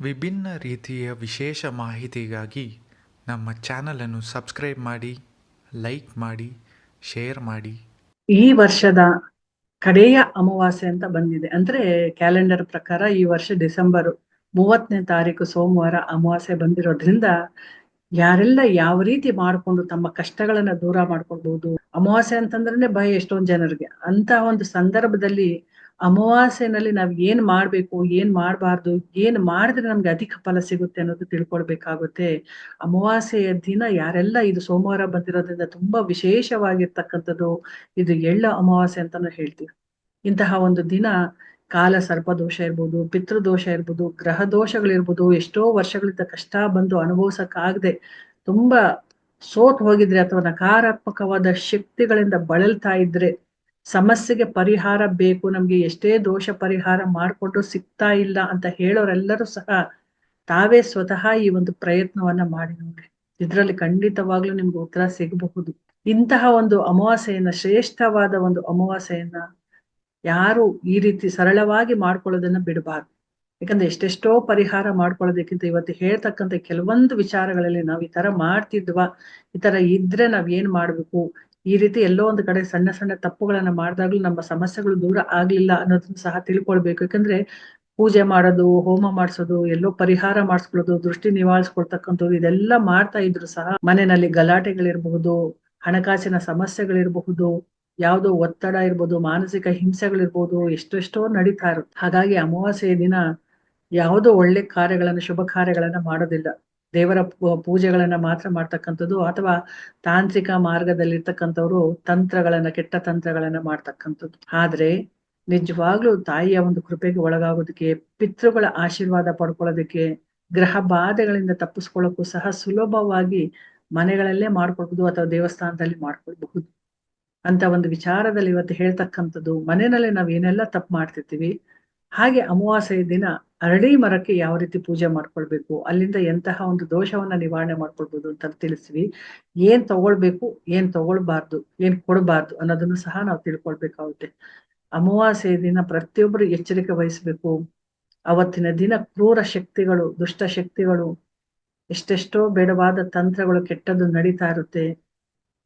ವಿಭಿನ್ನ ರೀತಿಯ ವಿಶೇಷ ಮಾಹಿತಿಗಾಗಿ ನಮ್ಮ ಚಾನಲನ್ನು ಸಬ್ಸ್ಕ್ರೈಬ್ ಮಾಡಿ, ಲೈಕ್ ಮಾಡಿ, ಶೇರ್ ಮಾಡಿ. ಈ ವರ್ಷದ ಕಡೆಯ ಅಮಾವಾಸ್ಯೆ ಅಂತ ಬಂದಿದೆ. ಅಂದ್ರೆ ಕ್ಯಾಲೆಂಡರ್ ಪ್ರಕಾರ ಈ ವರ್ಷ ಡಿಸೆಂಬರ್ ಮೂವತ್ತನೇ ತಾರೀಕು ಸೋಮವಾರ ಅಮಾವಾಸ್ಯೆ ಬಂದಿರೋದ್ರಿಂದ ಯಾರೆಲ್ಲ ಯಾವ ರೀತಿ ಮಾಡ್ಕೊಂಡು ತಮ್ಮ ಕಷ್ಟಗಳನ್ನ ದೂರ ಮಾಡ್ಕೊಳ್ಬಹುದು ಅಮಾವಾಸ್ಯೆ ಅಂತಂದ್ರೆ ಭಯ ಎಷ್ಟೊಂದ್ ಜನರಿಗೆ. ಅಂತ ಒಂದು ಸಂದರ್ಭದಲ್ಲಿ ಅಮಾವಾಸ್ಯೆನಲ್ಲಿ ನಾವ್ ಏನ್ ಮಾಡ್ಬೇಕು, ಏನ್ ಮಾಡ್ಬಾರ್ದು, ಏನ್ ಮಾಡಿದ್ರೆ ನಮ್ಗೆ ಅಧಿಕ ಫಲ ಸಿಗುತ್ತೆ ಅನ್ನೋದು ತಿಳ್ಕೊಳ್ಬೇಕಾಗುತ್ತೆ. ಅಮಾವಾಸ್ಯೆಯ ದಿನ ಯಾರೆಲ್ಲ ಇದು ಸೋಮವಾರ ಬಂದಿರೋದ್ರಿಂದ ತುಂಬಾ ವಿಶೇಷವಾಗಿರ್ತಕ್ಕಂಥದ್ದು, ಇದು ಎಳ್ಳ ಅಮಾವಾಸ್ಯೆ ಅಂತಾನು ಹೇಳ್ತೀವಿ. ಇಂತಹ ಒಂದು ದಿನ ಕಾಲ ಸರ್ಪದೋಷ ಇರ್ಬೋದು ಪಿತೃದೋಷ ಇರ್ಬೋದು, ಗ್ರಹ ದೋಷಗಳಿರ್ಬೋದು, ಎಷ್ಟೋ ವರ್ಷಗಳಿಂದ ಕಷ್ಟ ಬಂದು ಅನುಭವಿಸಕ್ಕಾಗದೆ ತುಂಬಾ ಸೋತ್ ಹೋಗಿದ್ರೆ ಅಥವಾ ನಕಾರಾತ್ಮಕವಾದ ಶಕ್ತಿಗಳಿಂದ ಬಳಲ್ತಾ ಇದ್ರೆ ಸಮಸ್ಯೆಗೆ ಪರಿಹಾರ ಬೇಕು, ನಮ್ಗೆ ಎಷ್ಟೇ ದೋಷ ಪರಿಹಾರ ಮಾಡಿಕೊಂಡು ಸಿಗ್ತಾ ಇಲ್ಲ ಅಂತ ಹೇಳೋರೆಲ್ಲರೂ ಸಹ ತಾವೇ ಸ್ವತಃ ಈ ಒಂದು ಪ್ರಯತ್ನವನ್ನ ಮಾಡಿ ನೋಡ್ರಿ ಇದರಲ್ಲಿ ಖಂಡಿತವಾಗ್ಲೂ ನಿಮ್ಗೆ ಉತ್ತರ ಸಿಗಬಹುದು. ಇಂತಹ ಒಂದು ಅಮಾವಾಸ್ಯೆಯನ್ನ ಶ್ರೇಷ್ಠವಾದ ಒಂದು ಅಮಾವಾಸ್ಯೆಯನ್ನ ಯಾರು ಈ ರೀತಿ ಸರಳವಾಗಿ ಮಾಡ್ಕೊಳ್ಳೋದನ್ನ ಬಿಡಬಾರ್ದು. ಯಾಕಂದ್ರೆ ಎಷ್ಟೆಷ್ಟೋ ಪರಿಹಾರ ಮಾಡ್ಕೊಳ್ಳೋದಕ್ಕಿಂತ ಇವತ್ತು ಹೇಳ್ತಕ್ಕಂಥ ಕೆಲವೊಂದು ವಿಚಾರಗಳಲ್ಲಿ ನಾವು ಈ ತರ ಮಾಡ್ತಿದ್ವಾ, ಈ ತರ ಇದ್ರೆ ನಾವ್ ಏನ್ ಮಾಡ್ಬೇಕು ಈ ರೀತಿ ಎಲ್ಲೋ ಒಂದು ಕಡೆ ಸಣ್ಣ ಸಣ್ಣ ತಪ್ಪುಗಳನ್ನ ಮಾಡಿದಾಗ್ಲೂ ನಮ್ಮ ಸಮಸ್ಯೆಗಳು ದೂರ ಆಗ್ಲಿಲ್ಲ ಅನ್ನೋದನ್ನ ಸಹ ತಿಳ್ಕೊಳ್ಬೇಕು. ಯಾಕಂದ್ರೆ ಪೂಜೆ ಮಾಡೋದು, ಹೋಮ ಮಾಡ್ಸೋದು, ಎಲ್ಲೋ ಪರಿಹಾರ ಮಾಡಿಸ್ಕೊಳ್ಳೋದು, ದೃಷ್ಟಿ ನಿವಾರಿಸ್ಕೊಳ್ತಕ್ಕಂಥದ್ದು ಇದೆಲ್ಲ ಮಾಡ್ತಾ ಇದ್ರು ಸಹ ಮನೆಯಲ್ಲಿ ಗಲಾಟೆಗಳಿರಬಹುದು, ಹಣಕಾಸಿನ ಸಮಸ್ಯೆಗಳಿರಬಹುದು, ಯಾವುದೋ ಒತ್ತಡ ಇರ್ಬೋದು, ಮಾನಸಿಕ ಹಿಂಸೆಗಳಿರ್ಬೋದು, ಎಷ್ಟೆಷ್ಟೋ ನಡೀತಾ ಇರುತ್ತೆ. ಹಾಗಾಗಿ ಅಮಾವಾಸ್ಯೆಯ ದಿನ ಯಾವುದೋ ಒಳ್ಳೆ ಕಾರ್ಯಗಳನ್ನ, ಶುಭ ಕಾರ್ಯಗಳನ್ನ ಮಾಡೋದಿಲ್ಲ. ದೇವರ ಪೂಜೆಗಳನ್ನ ಮಾತ್ರ ಮಾಡ್ತಕ್ಕಂಥದ್ದು ಅಥವಾ ತಾಂತ್ರಿಕ ಮಾರ್ಗದಲ್ಲಿರ್ತಕ್ಕಂಥವ್ರು ತಂತ್ರಗಳನ್ನ, ಕೆಟ್ಟ ತಂತ್ರಗಳನ್ನ ಮಾಡ್ತಕ್ಕಂಥದ್ದು. ಆದ್ರೆ ನಿಜವಾಗ್ಲೂ ತಾಯಿಯ ಒಂದು ಕೃಪೆಗೆ ಒಳಗಾಗೋದಕ್ಕೆ, ಪಿತೃಗಳ ಆಶೀರ್ವಾದ ಪಡ್ಕೊಳ್ಳೋದಕ್ಕೆ, ಗ್ರಹ ಬಾಧೆಗಳಿಂದ ತಪ್ಪಿಸ್ಕೊಳ್ಳೋಕ್ಕೂ ಸಹ ಸುಲಭವಾಗಿ ಮನೆಗಳಲ್ಲೇ ಮಾಡ್ಕೊಳ್ಬಹುದು ಅಥವಾ ದೇವಸ್ಥಾನದಲ್ಲಿ ಮಾಡ್ಕೊಳ್ಬಹುದು. ಅಂತ ಒಂದು ವಿಚಾರದಲ್ಲಿ ಇವತ್ತು ಹೇಳ್ತಕ್ಕಂಥದ್ದು, ಮನೆಯಲ್ಲಿ ನಾವ್ ಏನೆಲ್ಲ ತಪ್ಪು ಮಾಡ್ತಿರ್ತೀವಿ, ಹಾಗೆ ಅಮಾವಾಸ್ಯೆಯ ದಿನ ಅರಳಿ ಮರಕ್ಕೆ ಯಾವ ರೀತಿ ಪೂಜೆ ಮಾಡ್ಕೊಳ್ಬೇಕು, ಅಲ್ಲಿಂದ ಎಂತಹ ಒಂದು ದೋಷವನ್ನ ನಿವಾರಣೆ ಮಾಡ್ಕೊಳ್ಬಹುದು ಅಂತ ತಿಳಿಸ್ವಿ. ಏನ್ ತಗೊಳ್ಬೇಕು, ಏನ್ ತಗೊಳ್ಬಾರ್ದು, ಏನ್ ಕೊಡಬಾರ್ದು ಅನ್ನೋದನ್ನು ಸಹ ನಾವು ತಿಳ್ಕೊಳ್ಬೇಕಾಗುತ್ತೆ. ಅಮಾವಾಸ್ಯೆ ದಿನ ಪ್ರತಿಯೊಬ್ಬರು ಎಚ್ಚರಿಕೆ ವಹಿಸ್ಬೇಕು. ಅವತ್ತಿನ ದಿನ ಕ್ರೂರ ಶಕ್ತಿಗಳು, ದುಷ್ಟ ಶಕ್ತಿಗಳು, ಎಷ್ಟೆಷ್ಟೋ ಬೇಡವಾದ ತಂತ್ರಗಳು ಕೆಟ್ಟದ್ದು ನಡೀತಾ ಇರುತ್ತೆ.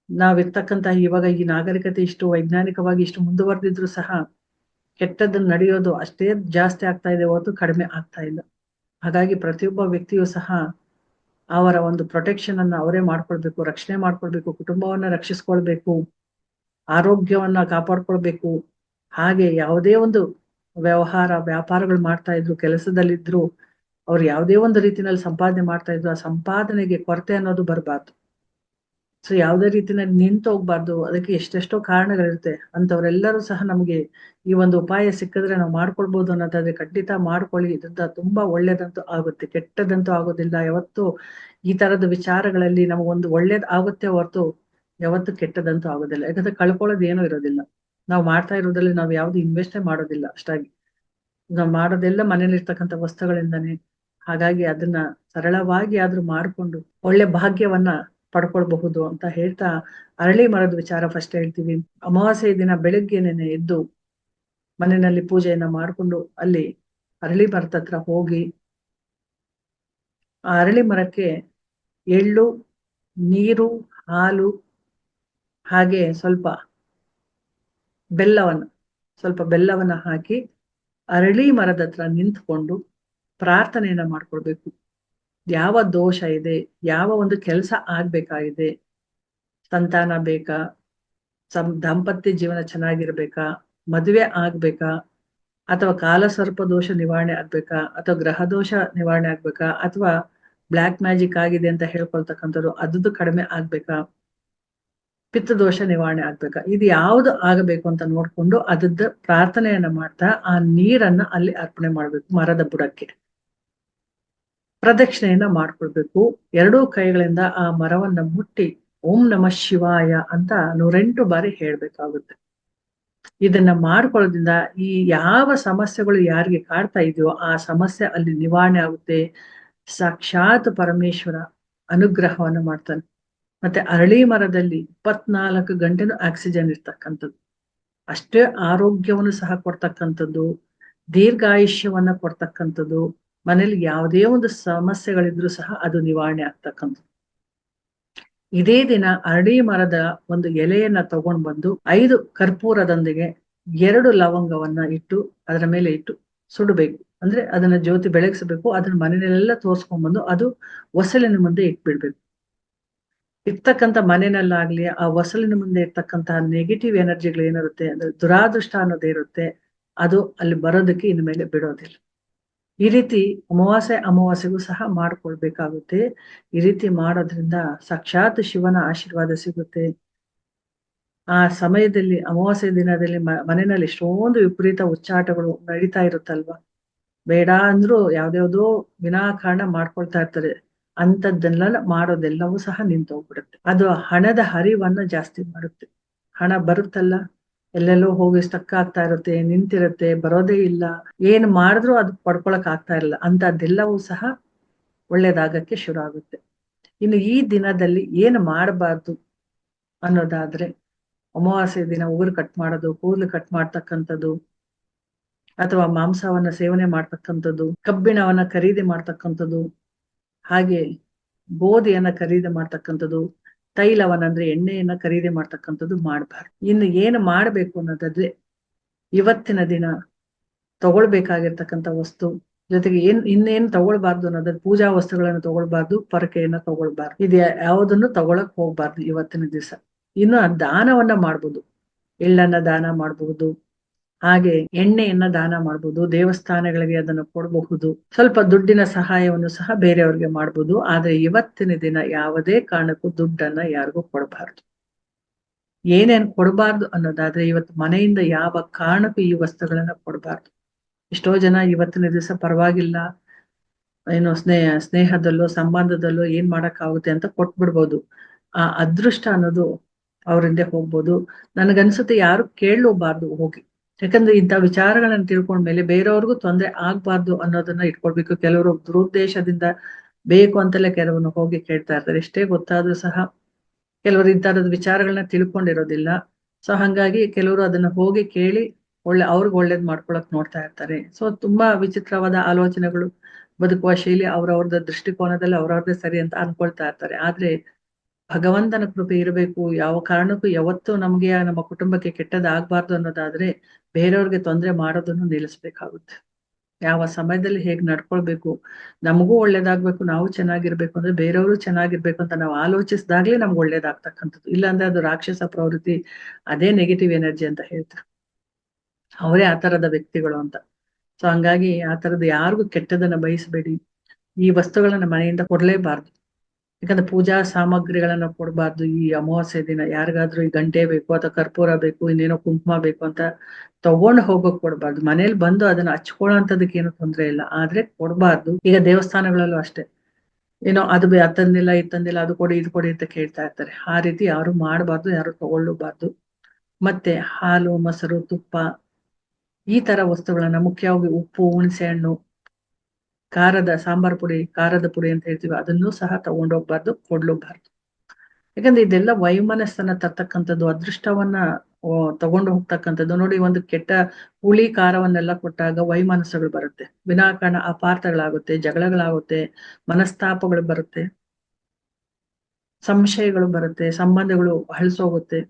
ನಾವಿರ್ತಕ್ಕಂತಹ ಇವಾಗ ಈ ನಾಗರಿಕತೆ ಇಷ್ಟು ವೈಜ್ಞಾನಿಕವಾಗಿ ಇಷ್ಟು ಮುಂದುವರೆದಿದ್ರು ಸಹ ಕೆಟ್ಟದ್ದನ್ನ ನಡೆಯೋದು ಅಷ್ಟೇ ಜಾಸ್ತಿ ಆಗ್ತಾ ಇದೆ, ಹೊರತು ಕಡಿಮೆ ಆಗ್ತಾ ಇಲ್ಲ. ಹಾಗಾಗಿ ಪ್ರತಿಯೊಬ್ಬ ವ್ಯಕ್ತಿಯು ಸಹ ಅವರ ಒಂದು ಪ್ರೊಟೆಕ್ಷನ್ ಅನ್ನ ಅವರೇ ಮಾಡ್ಕೊಳ್ಬೇಕು, ರಕ್ಷಣೆ ಮಾಡ್ಕೊಳ್ಬೇಕು, ಕುಟುಂಬವನ್ನ ರಕ್ಷಿಸ್ಕೊಳ್ಬೇಕು, ಆರೋಗ್ಯವನ್ನ ಕಾಪಾಡ್ಕೊಳ್ಬೇಕು. ಹಾಗೆ ಯಾವುದೇ ಒಂದು ವ್ಯವಹಾರ, ವ್ಯಾಪಾರಗಳು ಮಾಡ್ತಾ ಇದ್ರು, ಕೆಲಸದಲ್ಲಿದ್ರು, ಅವ್ರು ಯಾವುದೇ ಒಂದು ರೀತಿಯಲ್ಲಿ ಸಂಪಾದನೆ ಮಾಡ್ತಾ ಇದ್ರು, ಆ ಸಂಪಾದನೆಗೆ ಕೊರತೆ ಅನ್ನೋದು ಬರಬಾರ್ದು. ಸೊ ಯಾವುದೇ ರೀತಿಯಲ್ಲಿ ನಿಂತು ಹೋಗ್ಬಾರ್ದು. ಅದಕ್ಕೆ ಎಷ್ಟೆಷ್ಟೋ ಕಾರಣಗಳಿರುತ್ತೆ. ಅಂತವ್ರೆಲ್ಲರೂ ಸಹ ನಮಗೆ ಈ ಒಂದು ಉಪಾಯ ಸಿಕ್ಕಿದ್ರೆ ನಾವು ಮಾಡ್ಕೊಳ್ಬಹುದು ಅನ್ನೋದಾದ್ರೆ ಖಂಡಿತ ಮಾಡ್ಕೊಳ್ಳಿ. ಇದರಿಂದ ತುಂಬಾ ಒಳ್ಳೇದಂತೂ ಆಗುತ್ತೆ. ಕೆಟ್ಟದಂತೂ ಆಗೋದಿಲ್ಲ. ಯಾವತ್ತು ಈ ತರದ ವಿಚಾರಗಳಲ್ಲಿ ನಮಗೊಂದು ಒಳ್ಳೇದ್ ಆಗುತ್ತೆ ಹೊರತು ಯಾವತ್ತು ಕೆಟ್ಟದಂತೂ ಆಗೋದಿಲ್ಲ. ಯಾಕಂದ್ರೆ ಕಳ್ಕೊಳ್ಳೋದು ಏನೂ ಇರೋದಿಲ್ಲ. ನಾವು ಮಾಡ್ತಾ ಇರೋದ್ರಲ್ಲಿ ನಾವು ಯಾವ್ದು ಇನ್ವೆಸ್ಟೇ ಮಾಡೋದಿಲ್ಲ ಅಷ್ಟಾಗಿ. ನಾವು ಮಾಡೋದೆಲ್ಲ ಮನೇಲಿ ಇರ್ತಕ್ಕಂಥ ವಸ್ತುಗಳಿಂದಾನೇ. ಹಾಗಾಗಿ ಅದನ್ನ ಸರಳವಾಗಿ ಆದ್ರೂ ಮಾಡ್ಕೊಂಡು ಒಳ್ಳೆ ಭಾಗ್ಯವನ್ನ ಪಡ್ಕೊಳ್ಬಹುದು ಅಂತ ಹೇಳ್ತಾ ಅರಳಿ ಮರದ ವಿಚಾರ ಫಸ್ಟ್ ಹೇಳ್ತೀವಿ. ಅಮಾವಾಸ್ಯೆ ದಿನ ಬೆಳಗ್ಗೆನೇ ಎದ್ದು ಮನೆಯಲ್ಲಿ ಪೂಜೆಯನ್ನ ಮಾಡ್ಕೊಂಡು ಅಲ್ಲಿ ಅರಳಿ ಮರದ ಹತ್ರ ಹೋಗಿ ಆ ಅರಳಿ ಮರಕ್ಕೆ ಎಳ್ಳು, ನೀರು, ಹಾಲು ಹಾಗೆ ಸ್ವಲ್ಪ ಬೆಲ್ಲವನ್ನ ಸ್ವಲ್ಪ ಬೆಲ್ಲವನ್ನ ಹಾಕಿ ಅರಳಿ ಮರದ ಹತ್ರ ನಿಂತ್ಕೊಂಡು ಪ್ರಾರ್ಥನೆಯನ್ನ ಮಾಡ್ಕೊಳ್ಬೇಕು. ಯಾವ ದೋಷ ಇದೆ, ಯಾವ ಒಂದು ಕೆಲಸ ಆಗ್ಬೇಕಾಗಿದೆ, ಸಂತಾನ ಬೇಕಾ, ಸಂ, ದಾಂಪತ್ಯ ಜೀವನ ಚೆನ್ನಾಗಿರ್ಬೇಕಾ, ಮದುವೆ ಆಗ್ಬೇಕಾ, ಅಥವಾ ಕಾಲ ಸರ್ಪ ದೋಷ ನಿವಾರಣೆ ಆಗ್ಬೇಕಾ, ಅಥವಾ ಗ್ರಹ ದೋಷ ನಿವಾರಣೆ ಆಗ್ಬೇಕಾ, ಅಥವಾ ಬ್ಲ್ಯಾಕ್ ಮ್ಯಾಜಿಕ್ ಆಗಿದೆ ಅಂತ ಹೇಳ್ಕೊಳ್ತಕ್ಕಂಥವ್ರು ಅದದ್ದು ಕಡಿಮೆ ಆಗ್ಬೇಕಾ ಪಿತ್ತದೋಷ ನಿವಾರಣೆ ಆಗ್ಬೇಕಾ, ಇದು ಯಾವ್ದು ಆಗಬೇಕು ಅಂತ ನೋಡ್ಕೊಂಡು ಅದದ್ದು ಪ್ರಾರ್ಥನೆಯನ್ನ ಮಾಡ್ತಾ ಆ ನೀರನ್ನ ಅಲ್ಲಿ ಅರ್ಪಣೆ ಮಾಡ್ಬೇಕು ಮರದ ಬುಡಕ್ಕೆ. ಪ್ರದಕ್ಷಿಣೆಯನ್ನ ಮಾಡ್ಕೊಳ್ಬೇಕು. ಎರಡೂ ಕೈಗಳಿಂದ ಆ ಮರವನ್ನ ಮುಟ್ಟಿ ಓಂ ನಮ ಶಿವಾಯ ಅಂತ ನೂರೆಂಟು ಬಾರಿ ಹೇಳ್ಬೇಕಾಗುತ್ತೆ. ಇದನ್ನ ಮಾಡ್ಕೊಳ್ಳೋದ್ರಿಂದ ಈ ಯಾವ ಸಮಸ್ಯೆಗಳು ಯಾರಿಗೆ ಕಾಡ್ತಾ ಇದೆಯೋ ಆ ಸಮಸ್ಯೆ ಅಲ್ಲಿ ನಿವಾರಣೆ ಆಗುತ್ತೆ. ಸಾಕ್ಷಾತ್ ಪರಮೇಶ್ವರ ಅನುಗ್ರಹವನ್ನ ಮಾಡ್ತಾನೆ. ಮತ್ತೆ ಅರಳಿ ಮರದಲ್ಲಿ ಇಪ್ಪತ್ನಾಲ್ಕು ಗಂಟೆನೂ ಆಕ್ಸಿಜನ್ ಇರ್ತಕ್ಕಂಥದ್ದು. ಅಷ್ಟೇ ಆರೋಗ್ಯವನ್ನು ಸಹ ಕೊಡ್ತಕ್ಕಂಥದ್ದು. ದೀರ್ಘಾಯುಷ್ಯವನ್ನ ಕೊಡ್ತಕ್ಕಂಥದ್ದು. ಮನೇಲಿ ಯಾವುದೇ ಒಂದು ಸಮಸ್ಯೆಗಳಿದ್ರು ಸಹ ಅದು ನಿವಾರಣೆ ಆಗ್ತಕ್ಕಂಥದ್ದು. ಇದೇ ದಿನ ಅರಳಿ ಮರದ ಒಂದು ಎಲೆಯನ್ನ ತಗೊಂಡ್ ಬಂದು ಐದು ಕರ್ಪೂರದೊಂದಿಗೆ ಎರಡು ಲವಂಗವನ್ನ ಇಟ್ಟು ಅದರ ಮೇಲೆ ಇಟ್ಟು ಸುಡಬೇಕು. ಅಂದ್ರೆ ಅದನ್ನ ಜ್ಯೋತಿ ಬೆಳಗಿಸಬೇಕು, ಅದನ್ನ ಮನೆಯಲ್ಲೆಲ್ಲ ತೋರ್ಸ್ಕೊಂಡ್ಬಂದು ಅದು ಒಸಲಿನ ಮುಂದೆ ಇಟ್ಬಿಡ್ಬೇಕು. ಇರ್ತಕ್ಕಂಥ ಮನೆಯಲ್ಲಾಗ್ಲಿ ಆ ಒಸಲಿನ ಮುಂದೆ ಇರ್ತಕ್ಕಂತಹ ನೆಗೆಟಿವ್ ಎನರ್ಜಿಗಳು ಏನಿರುತ್ತೆ ಅಂದ್ರೆ ದುರಾದೃಷ್ಟ ಅನ್ನೋದೇ ಇರುತ್ತೆ ಅದು ಅಲ್ಲಿ ಬರೋದಕ್ಕೆ ಇನ್ಮೇಲೆ ಬಿಡೋದಿಲ್ಲ. ಈ ರೀತಿ ಅಮಾವಾಸ್ಯೆ ಅಮಾವಾಸ್ಯೆಗೂ ಸಹ ಮಾಡ್ಕೊಳ್ಬೇಕಾಗುತ್ತೆ. ಈ ರೀತಿ ಮಾಡೋದ್ರಿಂದ ಸಾಕ್ಷಾತ್ ಶಿವನ ಆಶೀರ್ವಾದ ಸಿಗುತ್ತೆ. ಆ ಸಮಯದಲ್ಲಿ, ಅಮಾವಾಸ್ಯ ದಿನದಲ್ಲಿ ಮನೆಯಲ್ಲಿ ಎಷ್ಟೊಂದು ವಿಪರೀತ ಉಚ್ಚಾಟಗಳು ನಡೀತಾ ಇರುತ್ತಲ್ವಾ? ಬೇಡ ಅಂದ್ರೂ ಯಾವ್ದ್ಯಾವ್ದೋ ವಿನಾಕಾರಣ ಮಾಡ್ಕೊಳ್ತಾ ಇರ್ತಾರೆ. ಅಂತದ್ದೆಲ್ಲ ಮಾಡೋದೆಲ್ಲವೂ ಸಹ ನಿಂತೋಗ್ಬಿಡುತ್ತೆ. ಅದು ಹಣದ ಹರಿವನ್ನ ಜಾಸ್ತಿ ಮಾಡುತ್ತೆ. ಹಣ ಬರುತ್ತಲ್ಲ? ಎಲ್ಲೆಲ್ಲೋ ಹೋಗಿ ಸ್ಟಕ್ ಆಗ್ತಾ ಇರುತ್ತೆ, ನಿಂತಿರುತ್ತೆ, ಬರೋದೇ ಇಲ್ಲ. ಏನ್ ಮಾಡಿದ್ರು ಅದು ಪಡ್ಕೊಳಕ್ ಆಗ್ತಾ ಇಲ್ಲ ಅಂತದ್ದೆಲ್ಲವೂ ಸಹ ಒಳ್ಳೇದಾಗಕ್ಕೆ ಶುರು ಆಗುತ್ತೆ. ಇನ್ನು ಈ ದಿನದಲ್ಲಿ ಏನ್ ಮಾಡಬಾರ್ದು ಅನ್ನೋದಾದ್ರೆ, ಅಮಾವಾಸ್ಯ ದಿನ ಉಗುರು ಕಟ್ ಮಾಡೋದು, ಕೂದಲು ಕಟ್ ಮಾಡ್ತಕ್ಕಂಥದ್ದು, ಅಥವಾ ಮಾಂಸವನ್ನ ಸೇವನೆ ಮಾಡ್ತಕ್ಕಂಥದ್ದು, ಕಬ್ಬಿಣವನ್ನ ಖರೀದಿ ಮಾಡ್ತಕ್ಕಂಥದ್ದು, ಹಾಗೆ ಗೋಧಿಯನ್ನ ಖರೀದಿ ಮಾಡ್ತಕ್ಕಂಥದ್ದು ತೈಲವನ್ನ ಅಂದ್ರೆ ಎಣ್ಣೆಯನ್ನ ಖರೀದಿ ಮಾಡ್ತಕ್ಕಂಥದ್ದು ಮಾಡಬಾರ್ದು. ಇನ್ನು ಏನು ಮಾಡ್ಬೇಕು ಅನ್ನೋದಾದ್ರೆ ಇವತ್ತಿನ ದಿನ ತಗೊಳ್ಬೇಕಾಗಿರ್ತಕ್ಕಂಥ ವಸ್ತು. ಜೊತೆಗೆ ಏನ್ ಇನ್ನೇನ್ ತಗೊಳ್ಬಾರ್ದು ಅನ್ನೋದ್ರ ಪೂಜಾ ವಸ್ತುಗಳನ್ನ ತಗೊಳ್ಬಾರ್ದು, ಪರಕೆಯನ್ನ ತಗೊಳ್ಬಾರ್ದು. ಇದು ಯಾವುದನ್ನು ತಗೊಳಕ್ ಹೋಗ್ಬಾರ್ದು ಇವತ್ತಿನ ದಿವಸ. ಇನ್ನು ದಾನವನ್ನ ಮಾಡ್ಬೋದು. ಎಳ್ಳನ್ನ ದಾನ ಮಾಡಬಹುದು ಹಾಗೆ ಎಣ್ಣೆಯನ್ನ ದಾನ ಮಾಡಬಹುದು ದೇವಸ್ಥಾನಗಳಿಗೆ ಅದನ್ನು ಕೊಡಬಹುದು, ಸ್ವಲ್ಪ ದುಡ್ಡಿನ ಸಹಾಯವನ್ನು ಸಹ ಬೇರೆಯವ್ರಿಗೆ ಮಾಡಬಹುದು ಆದ್ರೆ ಇವತ್ತಿನ ದಿನ ಯಾವುದೇ ಕಾರಣಕ್ಕೂ ದುಡ್ಡನ್ನ ಯಾರಿಗೂ ಕೊಡಬಾರ್ದು. ಏನೇನ್ ಕೊಡಬಾರ್ದು ಅನ್ನೋದಾದ್ರೆ ಇವತ್ತು ಮನೆಯಿಂದ ಯಾವ ಕಾರಣಕ್ಕೂ ಈ ವಸ್ತುಗಳನ್ನ ಕೊಡಬಾರ್ದು. ಎಷ್ಟೋ ಜನ ಇವತ್ತಿನ ದಿವಸ ಪರವಾಗಿಲ್ಲ, ಏನೋ ಸ್ನೇಹ, ಸ್ನೇಹದಲ್ಲೋ, ಸಂಬಂಧದಲ್ಲೋ ಏನ್ ಮಾಡಕ್ಕಾಗುತ್ತೆ ಅಂತ ಕೊಟ್ಬಿಡ್ಬೋದು. ಆ ಅದೃಷ್ಟ ಅನ್ನೋದು ಅವರಿಂದ ಹೋಗ್ಬೋದು. ನನಗನ್ಸುತ್ತೆ ಯಾರು ಕೇಳಲೂಬಾರ್ದು ಹೋಗಿ. ಯಾಕಂದ್ರೆ ಇಂಥ ವಿಚಾರಗಳನ್ನ ತಿಳ್ಕೊಂಡ್ಮೇಲೆ ಬೇರೆಯವ್ರಿಗೂ ತೊಂದರೆ ಆಗ್ಬಾರ್ದು ಅನ್ನೋದನ್ನ ಇಟ್ಕೊಳ್ಬೇಕು. ಕೆಲವರು ದುರುದ್ದೇಶದಿಂದ ಬೇಕು ಅಂತಲೇ ಕೆಲವನ್ನು ಹೋಗಿ ಕೇಳ್ತಾ ಇರ್ತಾರೆ. ಎಷ್ಟೇ ಗೊತ್ತಾದ್ರೂ ಸಹ ಕೆಲವರು ಇಂಥರದ ವಿಚಾರಗಳನ್ನ ತಿಳ್ಕೊಂಡಿರೋದಿಲ್ಲ. ಸೊ ಹಂಗಾಗಿ ಕೆಲವರು ಅದನ್ನ ಹೋಗಿ ಕೇಳಿ ಒಳ್ಳೆ, ಅವ್ರಿಗೆ ಒಳ್ಳೇದ್ ಮಾಡ್ಕೊಳಕ್ ನೋಡ್ತಾ ಇರ್ತಾರೆ. ಸೊ ತುಂಬಾ ವಿಚಿತ್ರವಾದ ಆಲೋಚನೆಗಳು ಬದುಕುವ ಶೈಲಿ ಅವ್ರವ್ರದ ದೃಷ್ಟಿಕೋನದಲ್ಲಿ ಅವ್ರವ್ರದೇ ಸರಿ ಅಂತ ಅನ್ಕೊಳ್ತಾ ಇರ್ತಾರೆ. ಆದ್ರೆ ಭಗವಂತನ ಕೃಪೆ ಇರಬೇಕು. ಯಾವ ಕಾರಣಕ್ಕೂ ಯಾವತ್ತೂ ನಮ್ಗೆ ನಮ್ಮ ಕುಟುಂಬಕ್ಕೆ ಕೆಟ್ಟದಾಗಬಾರ್ದು ಅನ್ನೋದಾದ್ರೆ ಬೇರೆಯವ್ರಿಗೆ ತೊಂದರೆ ಮಾಡೋದನ್ನು ನಿಲ್ಲಿಸ್ಬೇಕಾಗುತ್ತೆ. ಯಾವ ಸಮಯದಲ್ಲಿ ಹೇಗ್ ನಡ್ಕೊಳ್ಬೇಕು, ನಮಗೂ ಒಳ್ಳೇದಾಗ್ಬೇಕು, ನಾವು ಚೆನ್ನಾಗಿರ್ಬೇಕು ಅಂದ್ರೆ ಬೇರೆಯವರು ಚೆನ್ನಾಗಿರ್ಬೇಕು ಅಂತ ನಾವು ಆಲೋಚಿಸಿದಾಗ್ಲೇ ನಮ್ಗೆ ಒಳ್ಳೇದಾಗ್ತಕ್ಕಂಥದ್ದು. ಇಲ್ಲಾಂದ್ರೆ ಅದು ರಾಕ್ಷಸ ಪ್ರವೃತ್ತಿ, ಅದೇ ನೆಗೆಟಿವ್ ಎನರ್ಜಿ ಅಂತ ಹೇಳ್ತಾರೆ. ಅವರೇ ಆ ತರದ ವ್ಯಕ್ತಿಗಳು ಅಂತ. ಸೊ ಹಂಗಾಗಿ ಆ ತರದ ಯಾರಿಗೂ ಕೆಟ್ಟದನ್ನ ಬಯಸಬೇಡಿ. ಈ ವಸ್ತುಗಳನ್ನ ಮನೆಯಿಂದ ಕೊಡ್ಲೇಬಾರ್ದು. ಯಾಕಂದ್ರೆ ಪೂಜಾ ಸಾಮಗ್ರಿಗಳನ್ನ ಕೊಡಬಾರ್ದು, ಈ ಅಮಾವಾಸ್ಯೆ ದಿನ ಯಾರಿಗಾದ್ರೂ ಈ ಗಂಟೆ ಬೇಕು ಅಥವಾ ಕರ್ಪೂರ ಬೇಕು, ಇನ್ನೇನೋ ಕುಂಕುಮ ಬೇಕು ಅಂತ ತಗೊಂಡ್ ಹೋಗೋಕ್ ಕೊಡ್ಬಾರ್ದು. ಮನೇಲಿ ಬಂದು ಅದನ್ನ ಹಚ್ಕೊಳ್ಳೋ ಅಂತದಕ್ಕೆ ಏನು ತೊಂದ್ರೆ ಇಲ್ಲ. ಆದ್ರೆ ಕೊಡಬಾರ್ದು. ಈಗ ದೇವಸ್ಥಾನಗಳಲ್ಲೂ ಅಷ್ಟೇ. ಏನೋ ಅದು ಬೇ ಇತ್ತಂದಿಲ್ಲ, ಅದು ಕೊಡಿ, ಇದು ಕೊಡಿ ಅಂತ ಕೇಳ್ತಾ ಇರ್ತಾರೆ. ಆ ರೀತಿ ಯಾರು ಮಾಡಬಾರ್ದು, ಯಾರು ತಗೊಳ್ಳಬಾರ್ದು. ಮತ್ತೆ ಹಾಲು, ಮೊಸರು, ತುಪ್ಪ ಈ ತರ ವಸ್ತುಗಳನ್ನ ಮುಖ್ಯವಾಗಿ ಉಪ್ಪು ಹುಣಸೆ ಹಣ್ಣು ಖಾರದ ಸಾಂಬಾರ್ ಪುಡಿ, ಖಾರದ ಪುಡಿ ಅಂತ ಹೇಳ್ತೀವಿ. ಅದನ್ನು ಸಹ ತಗೊಂಡೋಗ್ಬಾರ್ದು, ಕೊಡ್ಲೋಗ್ಬಾರ್ದು. ಯಾಕಂದ್ರೆ ಇದೆಲ್ಲ ವೈಮನಸ್ಸನ್ನ ತರ್ತಕ್ಕಂಥದ್ದು, ಅದೃಷ್ಟವನ್ನ ತಗೊಂಡು ಹೋಗ್ತಕ್ಕಂಥದ್ದು ನೋಡಿ, ಒಂದು ಕೆಟ್ಟ ಹುಳಿ ಖಾರವನ್ನೆಲ್ಲ ಕೊಟ್ಟಾಗ ವೈಮನಸ್ಸುಗಳು ಬರುತ್ತೆ. ವಿನಾಕಾರಣ ಅಪಾರ್ಥಗಳಾಗುತ್ತೆ, ಜಗಳಗಳಾಗುತ್ತೆ, ಮನಸ್ತಾಪಗಳು ಬರುತ್ತೆ, ಸಂಶಯಗಳು ಬರುತ್ತೆ, ಸಂಬಂಧಗಳು ಹಳಸೋಗುತ್ತೆ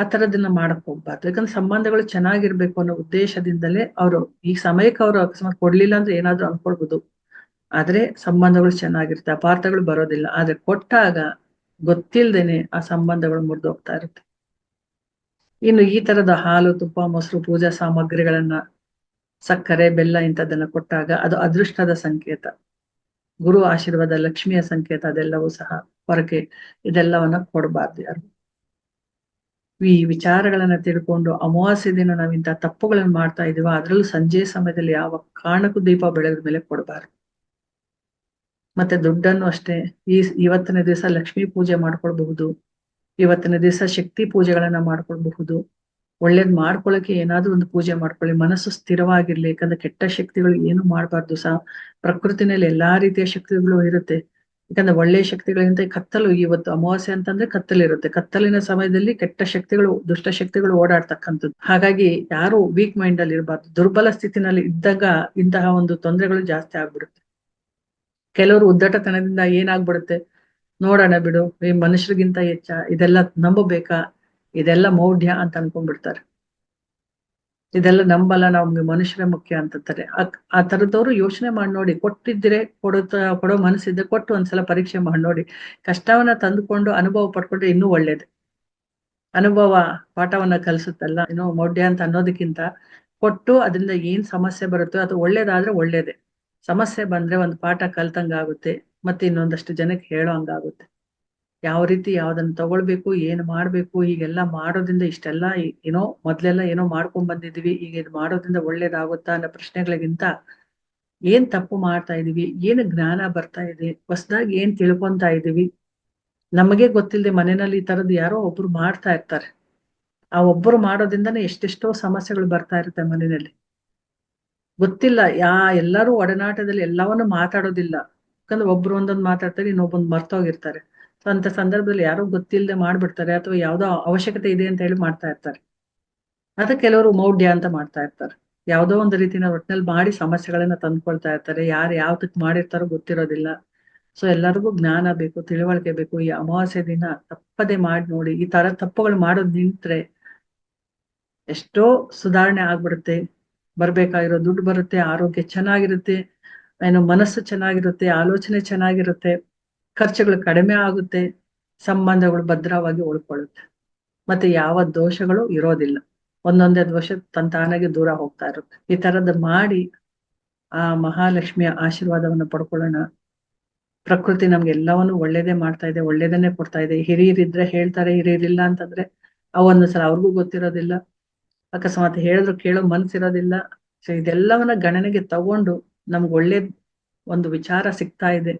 ಆ ತರದನ್ನ ಮಾಡಕ್ ಹೋಗ್ಬಾರ್ದು. ಯಾಕಂದ್ರೆ ಸಂಬಂಧಗಳು ಚೆನ್ನಾಗಿರ್ಬೇಕು ಅನ್ನೋ ಉದ್ದೇಶದಿಂದಲೇ ಅವರು ಈ ಸಮಯಕ್ಕೆ ಅವರು ಅಕಸ್ಮಾತ್ ಕೊಡ್ಲಿಲ್ಲ ಅಂದ್ರೆ ಏನಾದ್ರು ಅನ್ಕೊಳ್ಬಹುದು ಆದ್ರೆ ಸಂಬಂಧಗಳು ಚೆನ್ನಾಗಿರುತ್ತೆ, ಅಪಾರ್ಥಗಳು ಬರೋದಿಲ್ಲ. ಆದ್ರೆ ಕೊಟ್ಟಾಗ ಗೊತ್ತಿಲ್ದೇನೆ ಆ ಸಂಬಂಧಗಳು ಮುರಿದೋಗ್ತಾ ಇರುತ್ತೆ. ಇನ್ನು ಈ ತರದ ಹಾಲು, ತುಪ್ಪ, ಮೊಸರು, ಪೂಜಾ ಸಾಮಗ್ರಿಗಳನ್ನ, ಸಕ್ಕರೆ, ಬೆಲ್ಲ ಇಂಥದ್ದನ್ನ ಕೊಟ್ಟಾಗ ಅದು ಅದೃಷ್ಟದ ಸಂಕೇತ. ಗುರು ಆಶೀರ್ವಾದ, ಲಕ್ಷ್ಮಿಯ ಸಂಕೇತ ಅದೆಲ್ಲವೂ ಸಹ ಹೊರಗೆ ಇದೆಲ್ಲವನ್ನ ಕೊಡಬಾರ್ದು ಯಾರು. ಈ ವಿಚಾರಗಳನ್ನ ತಿಳ್ಕೊಂಡು ಅಮಾವಾಸ್ಯ ದಿನ ನಾವ್ ಇಂತ ತಪ್ಪುಗಳನ್ನ ಮಾಡ್ತಾ ಇದೀವೋ ಅದ್ರಲ್ಲೂ ಸಂಜೆ ಸಮಯದಲ್ಲಿ ಯಾವ ಕಾರಣಕ್ಕೂ ದೀಪ ಬೆಳಗಿದ ಮೇಲೆ ಕೊಡಬಾರ್ದು. ಮತ್ತೆ ದುಡ್ಡನ್ನು ಅಷ್ಟೇ, ಈ ಇವತ್ತಿನ ದಿವಸ ಲಕ್ಷ್ಮೀ ಪೂಜೆ ಮಾಡ್ಕೊಳ್ಬಹುದು, ಇವತ್ತಿನ ದಿವಸ ಶಕ್ತಿ ಪೂಜೆಗಳನ್ನ ಮಾಡ್ಕೊಳ್ಬಹುದು, ಒಳ್ಳೇದ್ ಮಾಡ್ಕೊಳಕ್ಕೆ ಏನಾದ್ರೂ ಒಂದು ಪೂಜೆ ಮಾಡ್ಕೊಳ್ಳಿ, ಮನಸ್ಸು ಸ್ಥಿರವಾಗಿರ್ಲಿ, ಯಾಕಂದ್ರೆ ಕೆಟ್ಟ ಶಕ್ತಿಗಳು ಏನು ಮಾಡಬಾರ್ದು ಸಹ. ಪ್ರಕೃತಿನಲ್ಲಿ ಎಲ್ಲಾ ರೀತಿಯ ಶಕ್ತಿಗಳು ಇರುತ್ತೆ. ಯಾಕಂದ್ರೆ ಒಳ್ಳೆಯ ಶಕ್ತಿಗಳಿಗಿಂತ ಕತ್ತಲು ಇವತ್ತು ಅಮಾವಾಸ್ಯೆ ಅಂತಂದ್ರೆ ಕತ್ತಲಿರುತ್ತೆ. ಕತ್ತಲಿನ ಸಮಯದಲ್ಲಿ ಕೆಟ್ಟ ಶಕ್ತಿಗಳು, ದುಷ್ಟ ಶಕ್ತಿಗಳು ಓಡಾಡ್ತಕ್ಕಂಥದ್ದು. ಹಾಗಾಗಿ ಯಾರು ವೀಕ್ ಮೈಂಡ್ ಅಲ್ಲಿ ಇರಬಾರ್ದು. ದುರ್ಬಲ ಸ್ಥಿತಿನಲ್ಲಿ ಇದ್ದಾಗ ಇಂತಹ ಒಂದು ತೊಂದರೆಗಳು ಜಾಸ್ತಿ ಆಗ್ಬಿಡುತ್ತೆ. ಕೆಲವರು ಉದ್ದಟತನದಿಂದ ಏನಾಗ್ಬಿಡುತ್ತೆ? ನೋಡೋಣ ಬಿಡು, ಈ ಮನುಷ್ಯರಿಗಿಂತ ಹೆಚ್ಚ, ಇದೆಲ್ಲ ನಂಬಬೇಕಾ? ಇದೆಲ್ಲ ಮೌಢ್ಯ ಅಂತ ಅನ್ಕೊಂಡ್ಬಿಡ್ತಾರೆ. ಇದೆಲ್ಲ ನಂಬಲ್ಲ ನಮ್ಗೆ ಮನುಷ್ಯರೇ ಮುಖ್ಯ ಅಂತಾರೆ ಆ ತರದವ್ರು ಯೋಚನೆ ಮಾಡಿ ನೋಡಿ, ಕೊಟ್ಟಿದ್ರೆ ಕೊಡುತ್ತ, ಕೊಡೋ ಮನಸ್ಸಿದ್ರೆ ಕೊಟ್ಟು ಒಂದ್ಸಲ ಪರೀಕ್ಷೆ ಮಾಡಿ ನೋಡಿ. ಕಷ್ಟವನ್ನ ತಂದುಕೊಂಡು, ಅನುಭವ ಪಡ್ಕೊಂಡ್ರೆ ಇನ್ನೂ ಒಳ್ಳೇದು. ಅನುಭವ ಪಾಠವನ್ನ ಕಲಿಸುತ್ತಲ್ಲ, ಏನೋ ಮೌಢ್ಯ ಅಂತ ಅನ್ನೋದಕ್ಕಿಂತ ಕೊಟ್ಟು ಅದರಿಂದ ಏನ್ ಸಮಸ್ಯೆ ಬರುತ್ತೋ ಅದು ಒಳ್ಳೇದಾದ್ರೆ ಒಳ್ಳೇದೇ. ಸಮಸ್ಯೆ ಬಂದ್ರೆ ಒಂದು ಪಾಠ ಕಲ್ತಂಗಾಗುತ್ತೆ ಮತ್ತೆ ಇನ್ನೊಂದಷ್ಟು ಜನಕ್ಕೆ ಹೇಳೋ ಹಂಗಾಗುತ್ತೆ ಯಾವ ರೀತಿ ಯಾವ್ದನ್ನ ತಗೊಳ್ಬೇಕು, ಏನ್ ಮಾಡ್ಬೇಕು, ಹೀಗೆಲ್ಲ ಮಾಡೋದ್ರಿಂದ ಇಷ್ಟೆಲ್ಲ ಏನೋ ಮೊದ್ಲೆಲ್ಲ ಏನೋ ಮಾಡ್ಕೊಂಡ್ ಬಂದಿದ್ವಿ ಈಗ ಇದು ಮಾಡೋದ್ರಿಂದ ಒಳ್ಳೇದಾಗುತ್ತಾ ಅನ್ನೋ ಪ್ರಶ್ನೆಗಳಿಗಿಂತ ಏನ್ ತಪ್ಪು ಮಾಡ್ತಾ ಇದೀವಿ, ಏನ್ ಜ್ಞಾನ ಬರ್ತಾ ಇದೆ, ಹೊಸದಾಗಿ ಏನ್ ತಿಳ್ಕೊಂತಾ ಇದೀವಿ, ನಮಗೆ ಗೊತ್ತಿಲ್ಲದೆ ಮನೆಯಲ್ಲಿ ಈ ತರದ್ ಯಾರೋ ಒಬ್ರು ಮಾಡ್ತಾ ಇರ್ತಾರೆ. ಆ ಒಬ್ಬರು ಮಾಡೋದ್ರಿಂದನೇ ಎಷ್ಟೆಷ್ಟೋ ಸಮಸ್ಯೆಗಳು ಬರ್ತಾ ಇರುತ್ತೆ ಮನೆಯಲ್ಲಿ. ಗೊತ್ತಿಲ್ಲ, ಯಾ, ಎಲ್ಲರೂ ಒಡನಾಟದಲ್ಲಿ ಎಲ್ಲವನ್ನೂ ಮಾತಾಡೋದಿಲ್ಲ. ಯಾಕಂದ್ರೆ ಒಬ್ರು ಒಂದೊಂದು ಮಾತಾಡ್ತಾರೆ, ಇನ್ನೊಬ್ಬೊಂದು ಮರ್ತೋಗಿರ್ತಾರೆ. ಸೊ ಅಂತ ಸಂದರ್ಭದಲ್ಲಿ ಯಾರು ಗೊತ್ತಿಲ್ಲದೆ ಮಾಡ್ಬಿಡ್ತಾರೆ ಅಥವಾ ಯಾವ್ದೋ ಅವಶ್ಯಕತೆ ಇದೆ ಅಂತ ಹೇಳಿ ಮಾಡ್ತಾ ಇರ್ತಾರೆ. ಅದ ಕೆಲವರು ಮೌಢ್ಯ ಅಂತ ಮಾಡ್ತಾ ಇರ್ತಾರೆ. ಯಾವ್ದೋ ಒಂದು ರೀತಿನ ಒಟ್ಟಿನಲ್ಲಿ ಮಾಡಿ ಸಮಸ್ಯೆಗಳನ್ನ ತಂದ್ಕೊಳ್ತಾ ಇರ್ತಾರೆ. ಯಾರು ಯಾವ್ದಕ್ ಮಾಡಿರ್ತಾರೋ ಗೊತ್ತಿರೋದಿಲ್ಲ. ಸೊ ಎಲ್ಲರಿಗೂ ಜ್ಞಾನ ಬೇಕು, ತಿಳುವಳಿಕೆ ಬೇಕು. ಈ ಅಮಾವಾಸ್ಯೆ ದಿನ ತಪ್ಪದೆ ಮಾಡಿ ನೋಡಿ, ಈ ತರ ತಪ್ಪುಗಳು ಮಾಡೋದ್ ನಿಂತ್ರೆ ಎಷ್ಟೋ ಸುಧಾರಣೆ ಆಗ್ಬಿಡುತ್ತೆ. ಬರ್ಬೇಕಾಗಿರೋ ದುಡ್ಡು ಬರುತ್ತೆ, ಆರೋಗ್ಯ ಚೆನ್ನಾಗಿರುತ್ತೆ, ಏನು ಮನಸ್ಸು ಚೆನ್ನಾಗಿರುತ್ತೆ, ಆಲೋಚನೆ ಚೆನ್ನಾಗಿರುತ್ತೆ. ಖರ್ಚುಗಳು ಕಡಿಮೆ ಆಗುತ್ತೆ, ಸಂಬಂಧಗಳು ಭದ್ರವಾಗಿ ಉಳ್ಕೊಳ್ಳುತ್ತೆ. ಮತ್ತೆ ಯಾವ ದೋಷಗಳು ಇರೋದಿಲ್ಲ. ಒಂದೊಂದೇ ದೋಷ ತಂತಾನಾಗಿ ದೂರ ಹೋಗ್ತಾ ಇರುತ್ತೆ. ಈ ತರದ್ ಮಾಡಿ ಆ ಮಹಾಲಕ್ಷ್ಮಿಯ ಆಶೀರ್ವಾದವನ್ನು ಪಡ್ಕೊಳ್ಳೋಣ. ಪ್ರಕೃತಿ ನಮ್ಗೆ ಎಲ್ಲವನ್ನು ಒಳ್ಳೇದೇ ಮಾಡ್ತಾ ಇದೆ, ಒಳ್ಳೇದನ್ನೇ ಕೊಡ್ತಾ ಇದೆ. ಹಿರಿಯರಿದ್ರೆ ಹೇಳ್ತಾರೆ ಹಿರಿಯರಿಲ್ಲ ಅಂತಂದ್ರೆ ಸಲ ಅವ್ರಿಗೂ ಗೊತ್ತಿರೋದಿಲ್ಲ. ಅಕಸ್ಮಾತ್ ಹೇಳಿದ್ರು ಕೇಳೋ ಮನ್ಸಿರೋದಿಲ್ಲ. ಸೊ ಇದೆಲ್ಲವನ್ನ ಗಣನೆಗೆ ತಗೊಂಡು ನಮ್ಗೆ ಒಳ್ಳೇದ್ ಒಂದು ವಿಚಾರ ಸಿಗ್ತಾ ಇದೆ.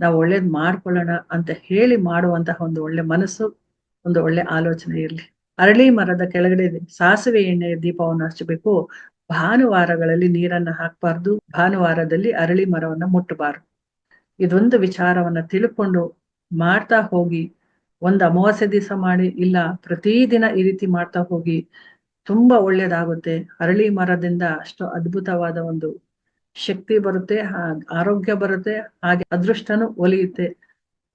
ನಾವು ಒಳ್ಳೇದ್ ಮಾಡ್ಕೊಳ್ಳೋಣ ಅಂತ ಹೇಳಿ ಮಾಡುವಂತಹ ಒಂದು ಒಳ್ಳೆ ಮನಸ್ಸು, ಒಂದು ಒಳ್ಳೆ ಆಲೋಚನೆ ಇರಲಿ. ಅರಳಿ ಮರದ ಕೆಳಗಡೆ ಸಾಸಿವೆ ಎಣ್ಣೆ ದೀಪವನ್ನು ಹಚ್ಚಬೇಕು. ಭಾನುವಾರಗಳಲ್ಲಿ ನೀರನ್ನ ಹಾಕಬಾರ್ದು. ಭಾನುವಾರದಲ್ಲಿ ಅರಳಿ ಮರವನ್ನ ಮುಟ್ಟಬಾರ್ದು. ಇದೊಂದು ವಿಚಾರವನ್ನ ತಿಳ್ಕೊಂಡು ಮಾಡ್ತಾ ಹೋಗಿ, ಒಂದು ಅಮಾವಾಸ್ಯ ದಿವಸ ಮಾಡಿ, ಇಲ್ಲ ಪ್ರತಿದಿನ ಈ ರೀತಿ ಮಾಡ್ತಾ ಹೋಗಿ, ತುಂಬಾ ಒಳ್ಳೇದಾಗುತ್ತೆ. ಅರಳಿ ಮರದಿಂದ ಅಷ್ಟು ಅದ್ಭುತವಾದ ಒಂದು ಶಕ್ತಿ ಬರುತ್ತೆ ಆರೋಗ್ಯ ಬರುತ್ತೆ, ಹಾಗೆ ಅದೃಷ್ಟನು ಒಲಿಯುತ್ತೆ.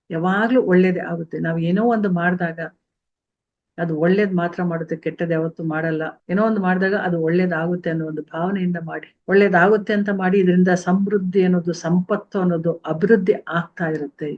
ಯಾವಾಗ್ಲೂ ಒಳ್ಳೇದೇ ಆಗುತ್ತೆ. ನಾವು ಏನೋ ಒಂದು ಮಾಡಿದಾಗ ಅದು ಒಳ್ಳೇದ್ ಮಾತ್ರ ಮಾಡುತ್ತೆ, ಕೆಟ್ಟದ್ ಯಾವತ್ತು ಮಾಡಲ್ಲ. ಏನೋ ಒಂದು ಮಾಡಿದಾಗ ಅದು ಒಳ್ಳೇದಾಗುತ್ತೆ ಅನ್ನೋ ಒಂದು ಭಾವನೆಯಿಂದ ಮಾಡಿ. ಒಳ್ಳೇದಾಗುತ್ತೆ ಅಂತ ಮಾಡಿ, ಇದರಿಂದ ಸಮೃದ್ಧಿ ಅನ್ನೋದು, ಸಂಪತ್ತು ಅನ್ನೋದು ಅಭಿವೃದ್ಧಿ ಆಗ್ತಾ ಇರುತ್ತೆ.